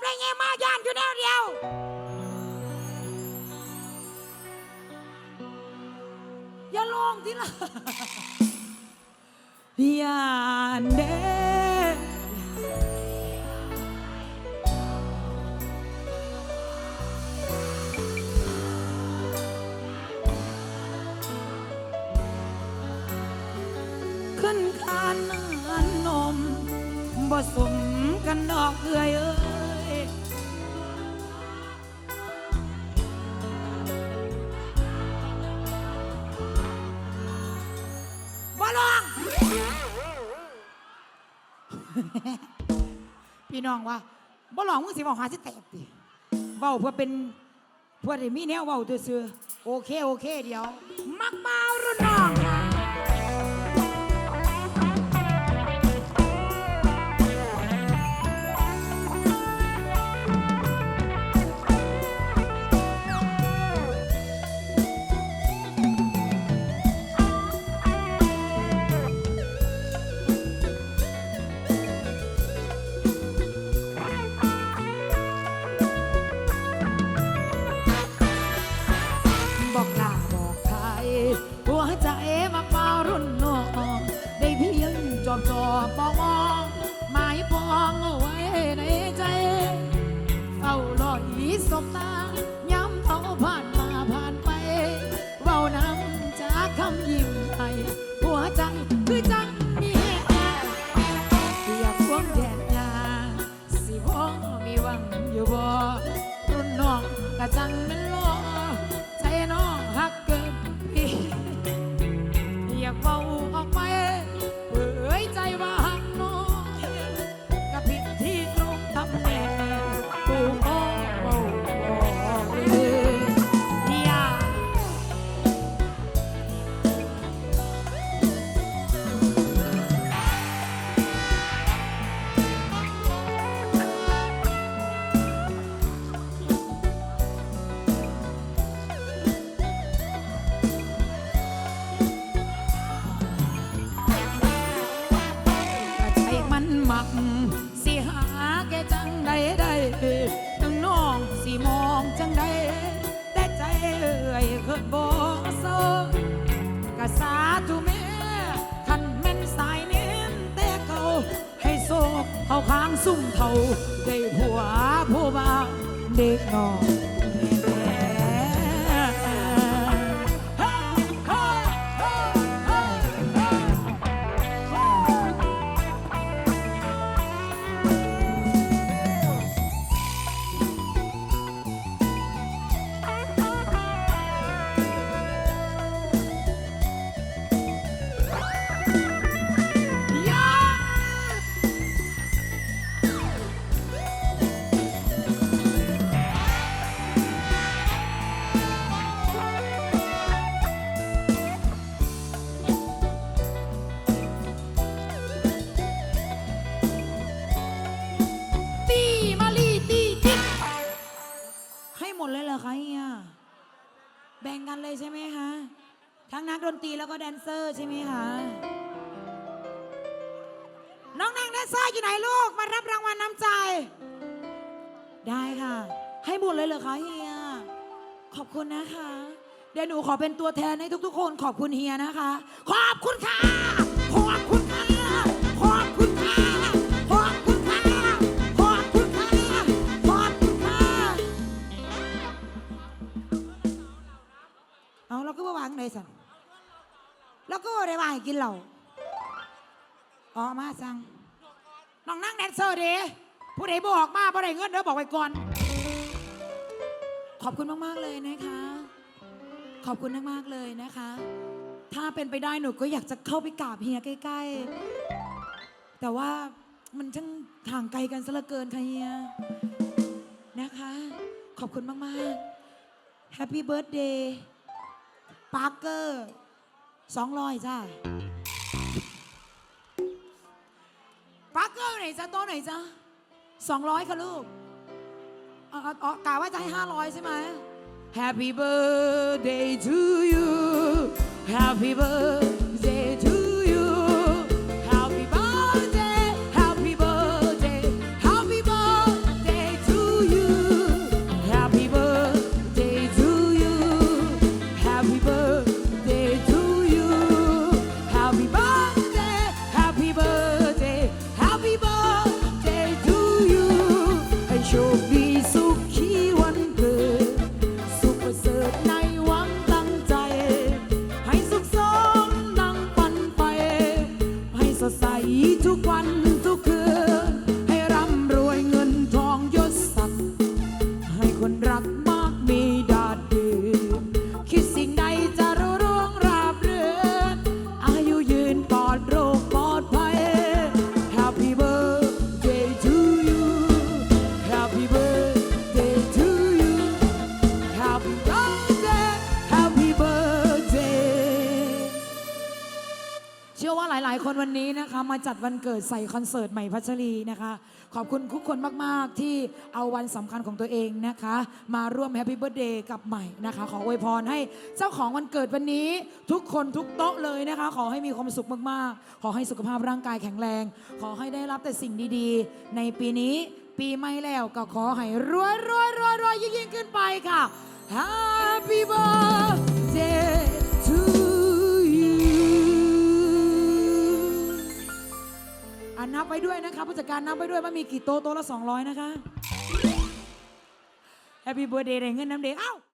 ได้ไงมาย่านอยู่แนวเดียวอย่าลงทีละย่านเด้ขึ้นคานนานนมบ่สมกันดอกเอื้อยเอ้ ลอง พี่น้องว่าบ่ลองมึงสิบอกหาสิแตกดิเว้าเพื่อเป็นเพื่อได้มีแนวเว้าซื่อโอเค โอเค เดี๋ยว มักมารุ่นน้องค่ะ พียงจบจอบมองมองหมายพองเอาไว้ในใจเฝ้ารออีสบตา มันหมัก สิหาแกจังใดได้ตั้งน้องสิมองจังใดแต่ใจเอ่ยเกิดบ่เซอกะสาธุแม่คันแม่นสายเน้นแต่เขาให้โศกเขาค้างซุ่มเท่าได้ผัวผู้บ่าวเด็กน้อง เลยใช่ไหมคะ ทั้งนักดนตรีแล้วก็แดนเซอร์ใช่ไหมคะ น้องนางแดนเซอร์อยู่ไหนลูก มารับรางวัลน้ำใจ ได้ค่ะ ให้หมดเลยเหรอคะเฮีย ขอบคุณนะคะ เดี๋ยวหนูขอเป็นตัวแทนให้ทุกๆ คนขอบคุณเฮียนะคะ ขอบคุณ เราก็มาวางไหนสันเราก็บ่ได้วางให้กินเหล้าอ๋อมาสั่งน้องนั่งแดนเซอร์เด้ผู้ใดบอกมาผู้ใดเงินเด้อบอกไว้ก่อน ขอบคุณมากๆเลยนะคะ ขอบคุณมากๆเลยนะคะ ถ้าเป็นไปได้หนูก็อยากจะเข้าไปกราบเฮียใกล้ ๆ แต่ว่ามันช่างห่างไกลกันซะเหลือเกินค่ะเฮียนะคะ ขอบคุณมาก ๆ Happy Birthday ปาร์เกอร์สองร้อยจ้าปาร์เกอร์ไหนจ้าโต๊ะไหนจ้าสองร้อยค่ะลูกอ๋ออ๋อกะว่าจะให้ห้าร้อยใช่ไหม Happy birthday to you Happy birthday มาจัดวันเกิดใส่คอนเสิร์ตใหม่พัชรีนะคะ ขอบคุณทุกคนมาก ๆ ที่เอาวันสำคัญของตัวเองนะคะ มาร่วมแฮปปี้เบิร์ดเดย์กับใหม่นะคะ ขออวยพรให้เจ้าของวันเกิดวันนี้ ทุกคนทุกโต๊ะเลยนะคะ ขอให้มีความสุขมาก ๆ ขอให้สุขภาพร่างกายแข็งแรง ขอให้ได้รับแต่สิ่งดี ๆ ในปีนี้ ปีใหม่แล้วก็ขอให้รวยรวยรวยรวยยิ่งยิ่งขึ้นไปค่ะ Happy birthday ด้วยนะคะผู้จัดการนับไปด้วยว่ามีกี่โต๊ะโต๊ะละ 200 นะคะ Happy birthday ได้เงินน้ำเด็กเอ้า